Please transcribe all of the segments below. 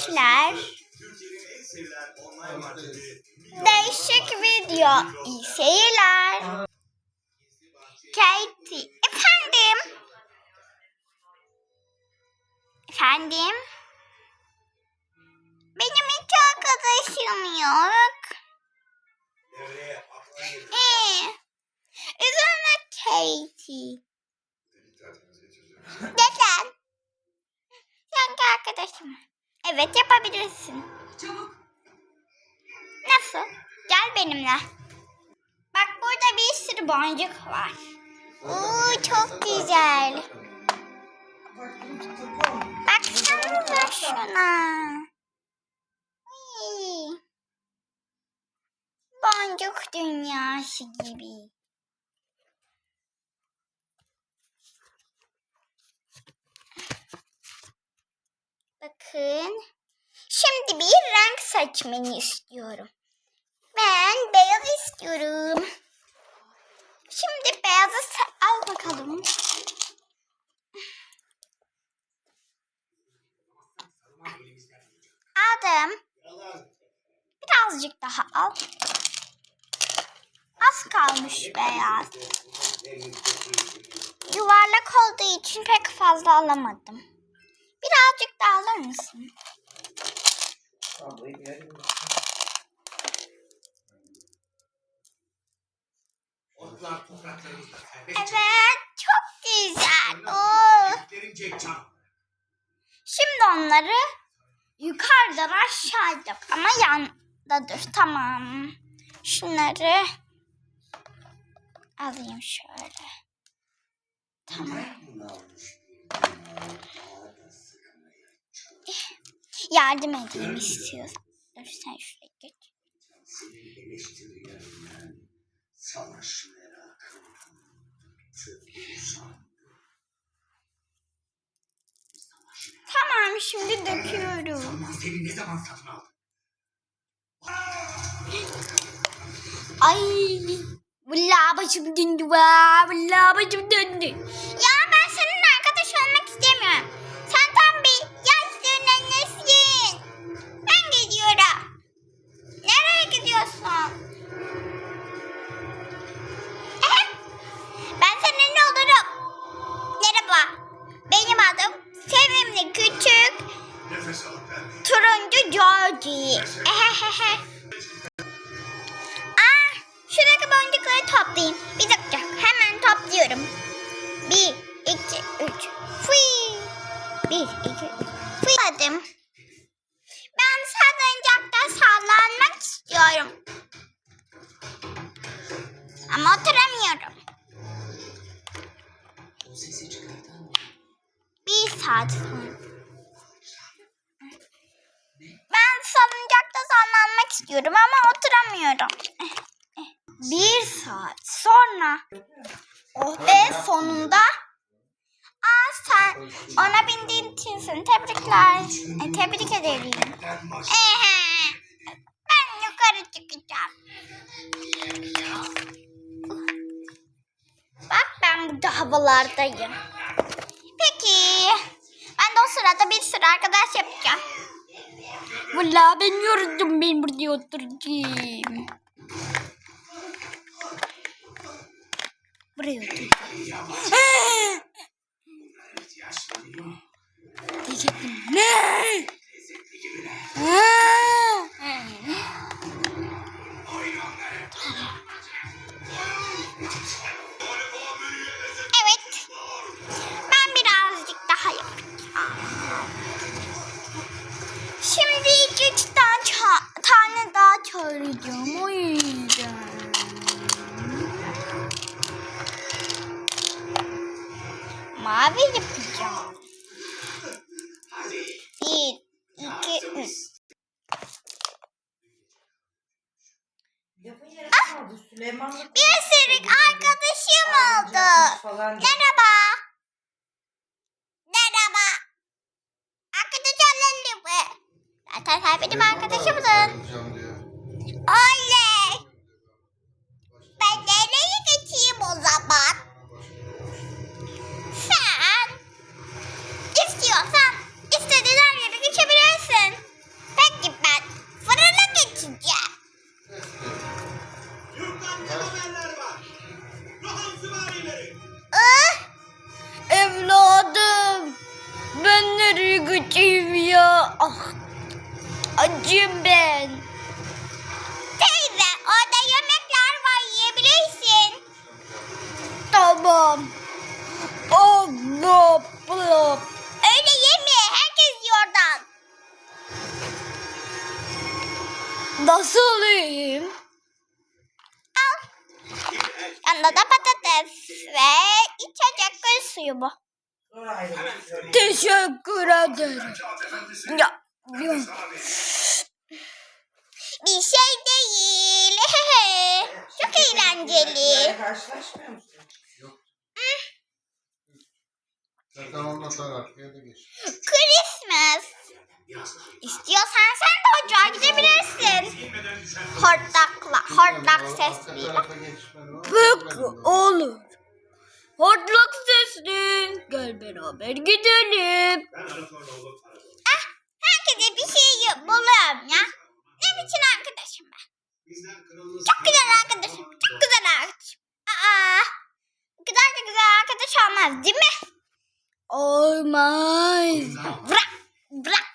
arkadaşlar. Değişik video. İyi seyirler. Katie. Efendim. Efendim. Benim hiç arkadaşım yok. Ee, üzülme Katie. Neden? Sanki arkadaşım. Evet yapabilirsin. Çabuk. Nasıl? Gel benimle. Bak burada bir sürü boncuk var. Oo çok güzel. Baksanıza şuna. Boncuk dünyası gibi. Bakın. Şimdi bir renk seçmeni istiyorum. Ben beyaz istiyorum. Şimdi beyazı al bakalım. Aldım. Birazcık daha al. Az kalmış beyaz. Yuvarlak olduğu için pek fazla alamadım. Birazcık daha alır mısın? Otlar topraklarımızda kaybedecek. Evet, çok güzel. Oo. Can. Şimdi onları yukarıdan aşağı yap ama yanda dur. Tamam. Şunları alayım şöyle. Tamam. Yardım edeyim istiyorsan. Dur sen şuraya geç. Savaş merakım. Tamam şimdi döküyorum. Salman seni ne zaman satın aldı? Ay. Vallahi başım döndü. Vallahi başım döndü. Ya Bir, iki, ona bindiğin için seni tebrikler. E, tebrik ederim. Ehe. Ben yukarı çıkacağım. Bak ben burada havalardayım. Peki. Ben de o sırada bir sürü arkadaş yapacağım. Vallahi ben yoruldum ben burada oturacağım. Buraya oturacağım. Mavi yapacağım. Bir, iki, üç. Süleyman'la Bir sürü arkadaşım oldu. falan. Dur ayrı. götürüyorum. Teşekkür ederim. Ya, vereyim. Bir şey değil. Çok eğlenceli. Böyle karşılaşmıyor musun? Zaten ondan arkaya da geç. Christmas. İstiyorsan sen de ocağa gidebilirsin. Hortlakla, hortlak geçmen var. Pek olur. Hortlak sesli. Gel beraber gidelim. Ah, herkese bir şey buluyorum ya. Ne biçim arkadaşım ben. Çok güzel arkadaşım. Çok güzel arkadaşım. Aa, bu kadar da güzel arkadaş olmaz değil mi? Olmaz. Bırak. Bırak.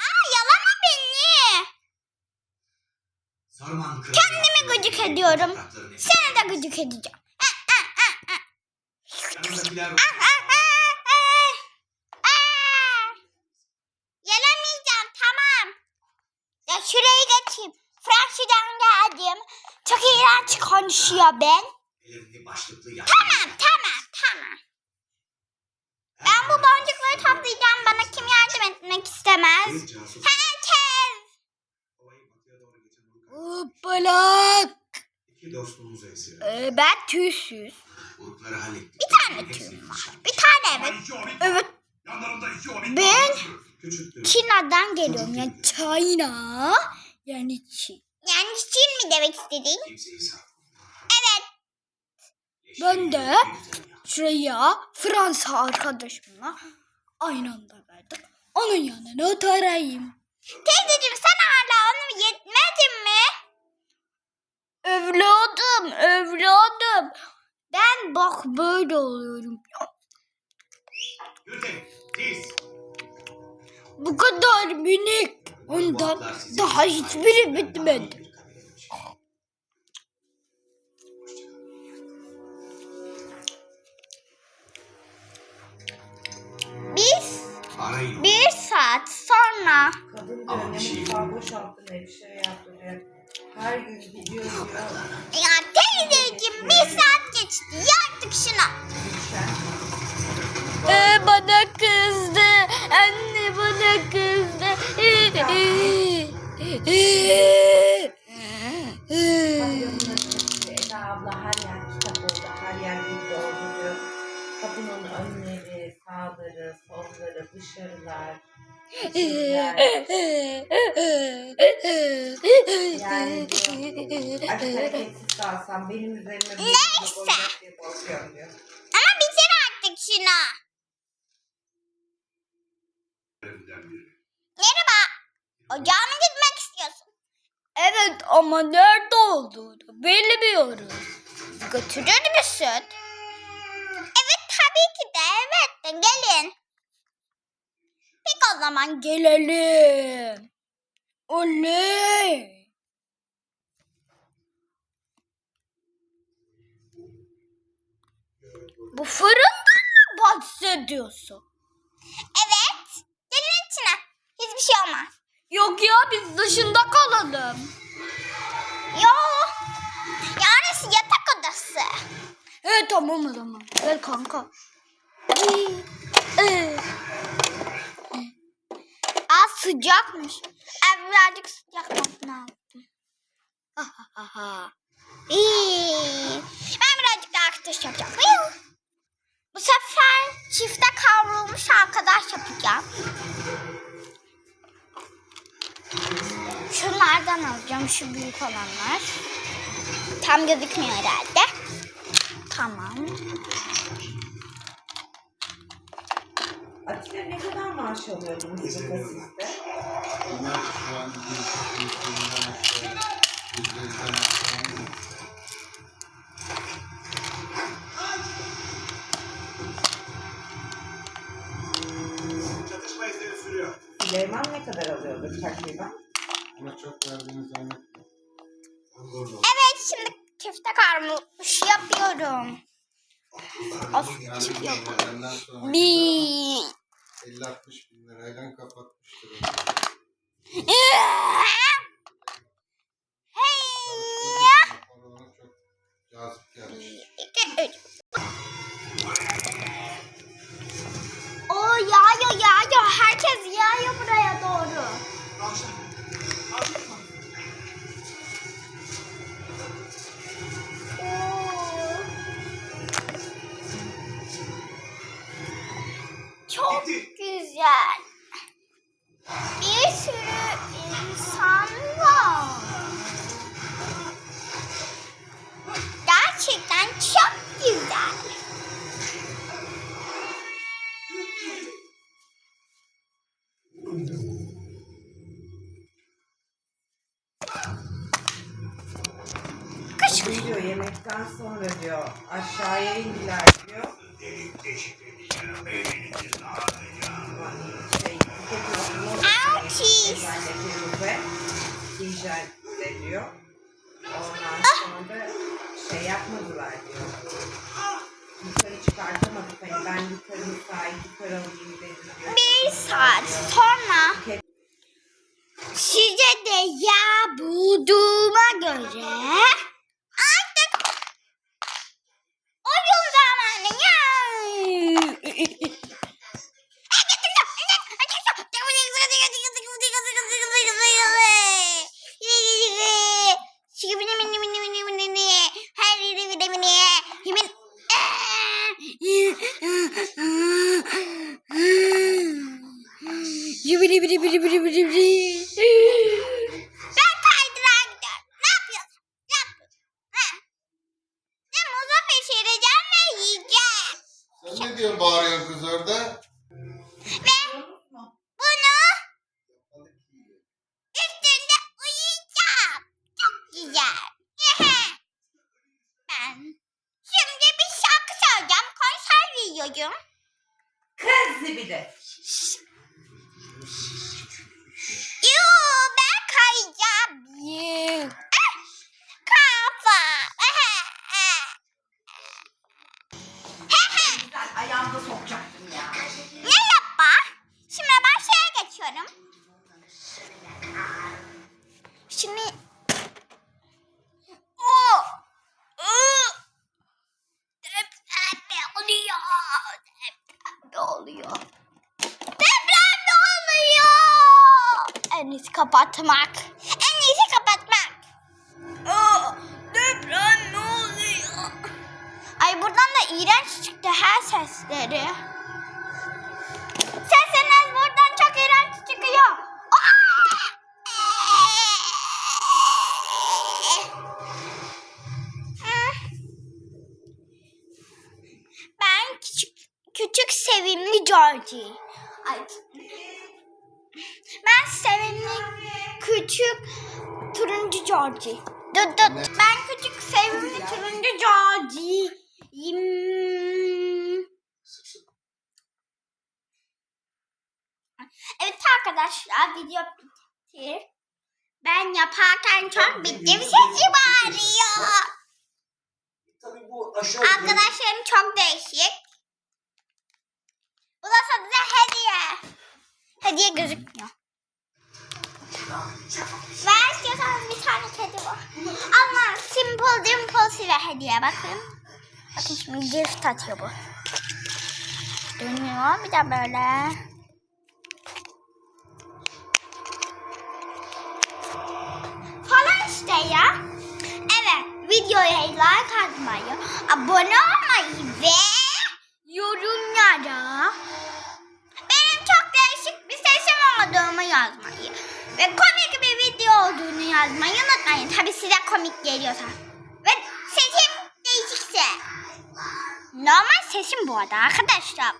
Aa, yalama beni. Kendimi gıcık ediyorum. Seni de gıcık edeceğim. Ah. Ah. Yalamayacağım tamam. Ya şurayı geçeyim. Fransa'dan geldim. Çok iğrenç konuşuyor ben. başlıklı. Tamam tamam tamam. Ben bu boncukları toplayacağım. Bana kim yardım etmek istemez? Herkes. İki esir. Ee, ben tüysüz. Urukları hallettik. Bir tane tüyüm var. Bir tane evet. Evet. Yanlarında iki obit. Ben. Çin'den geliyorum. Yani China. Yani Çin. Yani Çin mi demek istedin? Evet. Ben de şuraya Fransa arkadaşımla aynı anda verdik. Onun yanına oturayım. Teyzeciğim sen hala onu yetmedin mi? Evladım, evladım. Ben bak böyle oluyorum. Bu kadar minik. Ondan daha hiçbiri bitmedi. İçeriler. Yani diyor, açık hareketsiz kalsam benim üzerime bir Neyse. olacak diye korkuyorum diyor. Ama bitir artık şunu. Merhaba. Ocağa mı gitmek istiyorsun? Evet ama nerede olduğunu bilmiyoruz. Götürür müsün? Evet tabii ki de evet gelin. Peki o zaman gelelim. Oley. Bu fırından mı bahsediyorsun? Evet. Gelin içine. Hiçbir şey olmaz. Yok ya biz dışında kalalım. Yok. Yani yatak odası. Evet tamam o zaman. Gel kanka. Aa sıcakmış. Birazcık sıcak ne yaptım. Ha ha ha. Ben birazcık daha arkadaş yapacağım. Bu sefer çifte kavrulmuş arkadaş yapacağım. Şunlardan alacağım şu büyük olanlar. Tam gözükmüyor herhalde. Tamam. Atilla ne kadar maaş alıyordun Bunlar şu an yüzden aşağı, yüzden aşağı. Çatışma izleri sürüyor. Süleyman ne kadar alıyordur takriben? Ama çok verdiğini zannetmiyorum. Doğru. Evet şimdi köfte karmış yapıyorum. Of Yani çıkıyor. benden sonra Bir. 50-60 bin lirayla kapatmıştır. Hey. O yağıyor yağıyor. Herkes yağıyor buraya doğru. Şey diyor yemekten sonra diyor aşağıya indiler diyor. Dağıtacağım. Şey, tüketim Ouchies. Eczanedeki hijyen de diyor. Ondan sonra şey yapmadılar diyor. Yukarı çıkartamadık. Hani ben yukarı müsait yukarı alayım dedim diyor. bir saat sonra size de yağ bulduğuma göre Yubili bili bili bili bili bili. Ben kaydırağa gidiyorum. Ne yapıyorsun? Ne yapıyorsun? Ha? Ne muza pişireceğim ve yiyeceğim. Sen ne diyorsun bağırıyorsun kız orada? Ve bunu üstünde uyuyacağım. Çok güzel. ben şimdi bir şarkı söyleyeceğim. Konser veriyorum. Kız zibidi. Yoo ben kayacağım. İyisi kapatmak. En iyisi kapatmak. Aa, deprem ne oluyor? Ay buradan da iğrenç çıktı her sesleri. Sesiniz buradan çok iğrenç çıkıyor. Ben küçük küçük sevimli Georgie. Ay. Ben sevimli küçük turuncu Georgie. Dur dur. Ben küçük sevimli turuncu Georgie'yim. Evet arkadaşlar video bitti. Ben yaparken çok bitti. Bir sesi bağırıyor. Arkadaşlarım çok değişik. Bu da sadece hediye. Hediye gözükmüyor. Ver istiyorsanız bir tane kedi var. Ama Simple Dimple size hediye bakın. Bakın şimdi gift atıyor bu. Dönüyor bir de böyle. Falan işte ya. Evet videoya like atmayı, abone olmayı yazmayı ve komik bir video olduğunu yazmayı unutmayın. Tabi size komik geliyorsa. Ve sesim değişikse. Normal sesim bu arada arkadaşlar.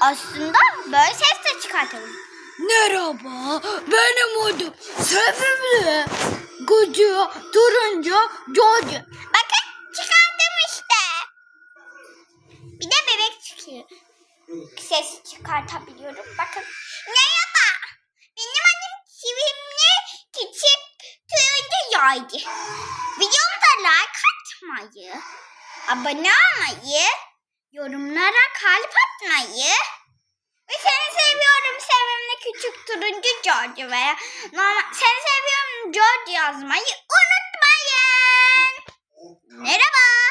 Aslında böyle ses de çıkartırım. Merhaba, benim adım Sevimli. Gücü, turuncu, George. Bakın çıkardım işte. Bir de bebek çıkıyor. Ses çıkartabiliyorum. Bakın. Merhaba. Benim adım Sevimli Küçük Yaycı. Videomuza like atmayı, abone olmayı, yorumlara kalp atmayı ve seni seviyorum sevimli küçük turuncu George veya normal, seni seviyorum George yazmayı unutmayın. Merhaba.